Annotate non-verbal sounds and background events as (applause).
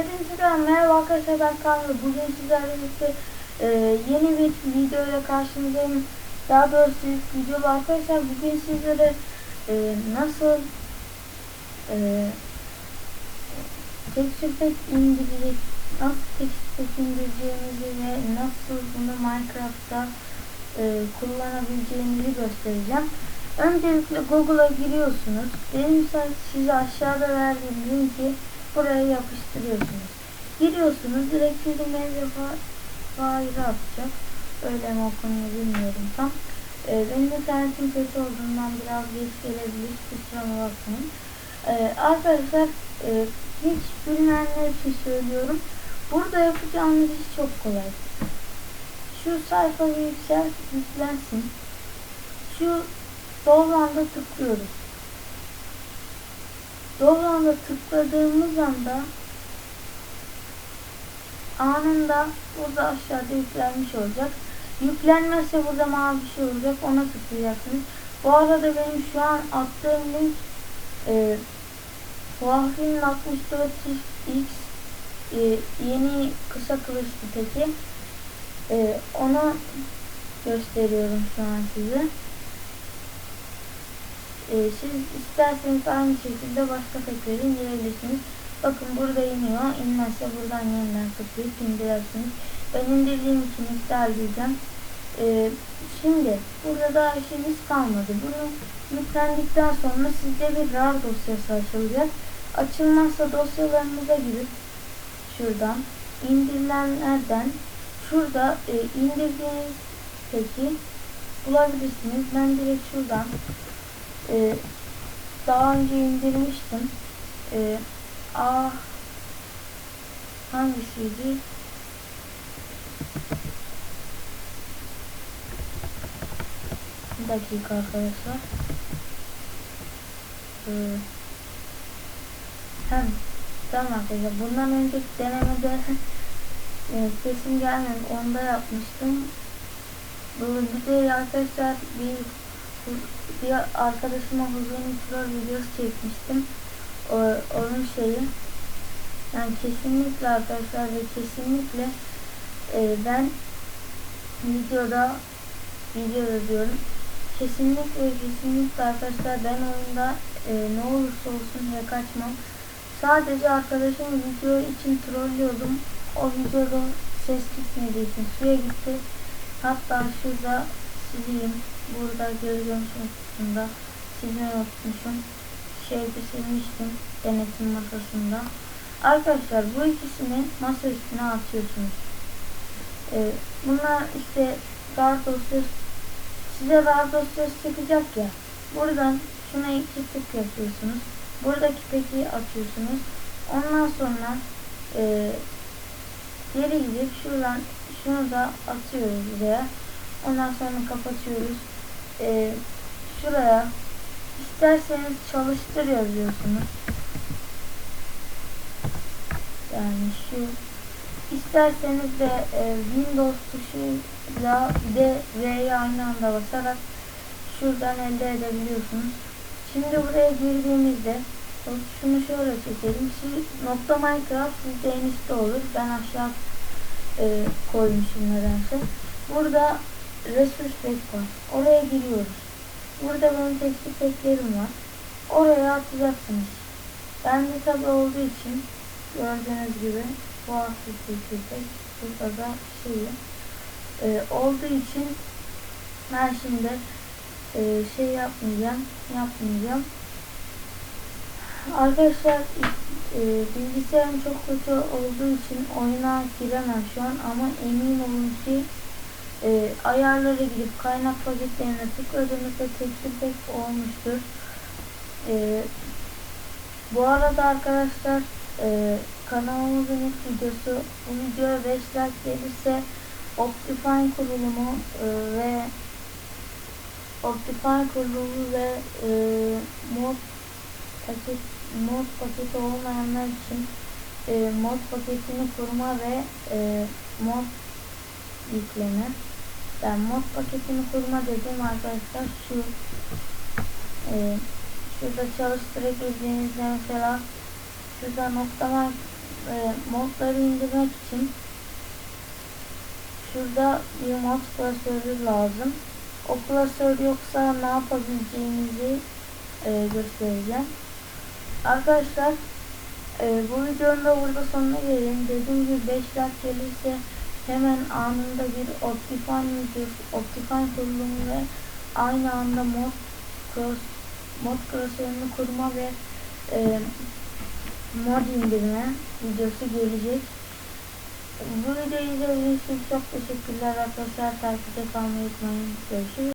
Hepinize merhaba arkadaşlar ben Kaan ve bugün sizlerle birlikte e, yeni bir video ile karşınızdayım. Daha doğrusu ilk video arkadaşlar bugün sizlere e, nasıl e, texture pack indirecek, nasıl texture pack indireceğimizi ve nasıl bunu Minecraft'ta e, kullanabileceğinizi göstereceğim. Öncelikle Google'a giriyorsunuz. Benim size aşağıda verdiğim linki buraya yapıştırıyorsunuz. Giriyorsunuz direkt mevzufa faile atacak. Öyle mi okunuyor bilmiyorum tam. Ee, benim internetim kötü olduğundan biraz geç gelebilir. Kusuruma bakmayın. Ee, arkadaşlar e, hiç bilmeyenler için söylüyorum. Burada yapacağınız iş çok kolay. Şu sayfayı yüksel, yüklensin. Şu sol anda tıklıyoruz. Doğru anda tıkladığımız anda anında burada aşağıda yüklenmiş olacak. Yüklenmezse burada mavi bir şey olacak. Ona tıklayacaksınız. Bu arada benim şu an attığım link e, Huawei'nin 64X e, yeni kısa kılıçlı teki. E, onu gösteriyorum şu an size. Ee, siz isterseniz aynı şekilde başka tekleri indirebilirsiniz. Bakın burada iniyor. İnmezse buradan yeniden tıklayıp indirirsiniz. Ben indirdiğim için iptal edeceğim. Ee, şimdi burada daha işimiz kalmadı. Bunu yüklendikten sonra sizde bir RAR dosyası açılacak. Açılmazsa dosyalarınıza girip şuradan indirilenlerden şurada e, indirdiğiniz peki bulabilirsiniz. Ben direkt şuradan ee, daha önce indirmiştim. Ee, A hangisiydi? Bir dakika arkadaşlar. Ee, hem tamam arkadaşlar. Bundan önceki denemede (laughs) e, sesim gelmedi. Onda yapmıştım. Bu de arkadaşlar bir bir arkadaşıma huzurun troll videosu çekmiştim. O, onun şeyi yani kesinlikle arkadaşlar ve kesinlikle e, ben videoda videoda diyorum kesinlikle kesinlikle arkadaşlar ben oyunda e, ne olursa olsun ya kaçmam. Sadece arkadaşım video için trollüyordum. O videoda ses gitmediği için suya gitti. Hatta şurada sileyim burada görüyorum kısmında silmeyi unutmuşum. Şeyde silmiştim denetim masasında. Arkadaşlar bu ikisini masa üstüne atıyorsunuz. Ee, bunlar işte RAR dosyası size RAR dosyası çıkacak ya. Buradan şuna iki tık yapıyorsunuz. Buradaki peki atıyorsunuz. Ondan sonra e, geri gidip şuradan şunu da atıyoruz buraya. Ondan sonra kapatıyoruz e, şuraya isterseniz çalıştır yazıyorsunuz. Yani şu isterseniz de e, Windows tuşuyla de V'ye aynı anda basarak şuradan elde edebiliyorsunuz. Şimdi buraya girdiğimizde şunu şöyle çekelim. Şu nokta Minecraft sizde en üstte olur. Ben aşağı e, koymuşum nedense. Burada Pack var. Oraya giriyoruz. Burada benim tekstil packlerim var. Oraya atacaksınız. Ben de tabi olduğu için gördüğünüz gibi bu tekstil pack burada da şeyi e, olduğu için ben şimdi e, şey yapmayacağım yapmayacağım arkadaşlar e, bilgisayarım çok kötü olduğu için oyuna giremem şu an ama emin olun ki e, ayarlara gidip kaynak paketlerine tıkladığınızda texture pack olmuştur. E, bu arada arkadaşlar e, kanalımızın ilk videosu bu videoya 5 like gelirse Optifine kurulumu e, ve Optifine kurulumu ve e, mod paket mod paketi olmayanlar için e, mod paketini kurma ve e, mod yükleme ben mod paketini kurma dedim arkadaşlar şu e, şurada çalıştırabildiğinizde mesela şurada noktalama e, modları indirmek için şurada bir mod klasörü lazım. O klasör yoksa ne yapabileceğinizi e, göstereceğim. Arkadaşlar e, bu videonun da burada sonuna gelelim. Dediğim gibi 5 like gelirse hemen anında bir Optifine videosu, Optifine kurulumu ve aynı anda mod cross, mod klasörünü kurma ve e, mod indirme videosu gelecek. Bu videoyu izlediğiniz için çok teşekkürler arkadaşlar. Takipte kalmayı unutmayın. Görüşürüz.